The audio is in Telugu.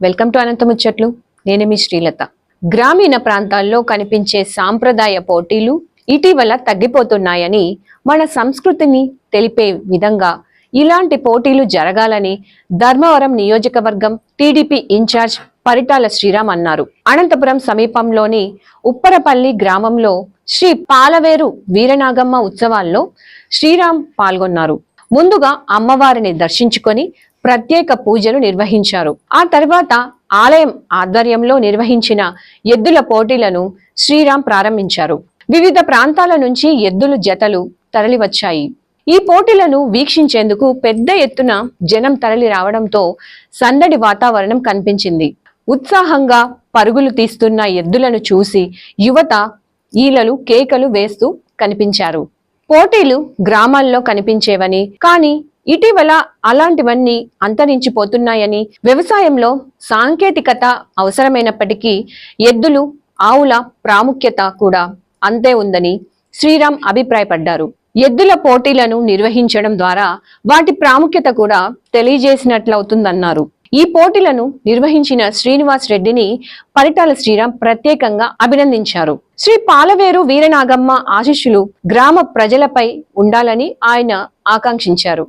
వెల్కమ్ టు అనంతముచ్చట్లు నేను మీ శ్రీలత. గ్రామీణ ప్రాంతాల్లో కనిపించే సాంప్రదాయ పోటీలు ఇటీవల తగ్గిపోతున్నాయని మన సంస్కృతిని తెలిపే విధంగా ఇలాంటి పోటీలు జరగాలని ధర్మవరం నియోజకవర్గం టీడీపీ ఇన్ఛార్జ్ పరిటాల శ్రీరామ్ అన్నారు. అనంతపురం సమీపంలోని ఉప్పరపల్లి గ్రామంలో శ్రీ పాలవేరు వీరనాగమ్మ ఉత్సవాల్లో శ్రీరామ్ పాల్గొన్నారు. ముందుగా అమ్మవారిని దర్శించుకొని ప్రత్యేక పూజలు నిర్వహించారు. ఆ తర్వాత ఆలయం ఆధ్వర్యంలో నిర్వహించిన ఎద్దుల పోటీలను శ్రీరామ్ ప్రారంభించారు. వివిధ ప్రాంతాల నుంచి ఎద్దులు జతలు తరలివచ్చాయి. ఈ పోటీలను వీక్షించేందుకు పెద్ద ఎత్తున జనం తరలి రావడంతో సందడి వాతావరణం కనిపించింది. ఉత్సాహంగా పరుగులు తీస్తున్న ఎద్దులను చూసి యువత ఈలలు కేకలు వేస్తూ కనిపించారు. పోటీలు గ్రామాల్లో కనిపించేవని కానీ ఇటీవల అలాంటివన్నీ అంతరించిపోతున్నాయని వ్యవసాయంలో సాంకేతికత అవసరమైనప్పటికీ ఎద్దులు ఆవుల ప్రాముఖ్యత కూడా అంతే ఉందని శ్రీరామ్ అభిప్రాయపడ్డారు. ఎద్దుల పోటీలను నిర్వహించడం ద్వారా వాటి ప్రాముఖ్యత కూడా తెలియజేసినట్లవుతుందన్నారు. ఈ పోటీలను నిర్వహించిన శ్రీనివాస్ రెడ్డిని పరిటాల శ్రీరామ్ ప్రత్యేకంగా అభినందించారు. శ్రీ పాలవేరు వీరనాగమ్మ ఆశీస్సులు గ్రామ ప్రజలపై ఉండాలని ఆయన ఆకాంక్షించారు.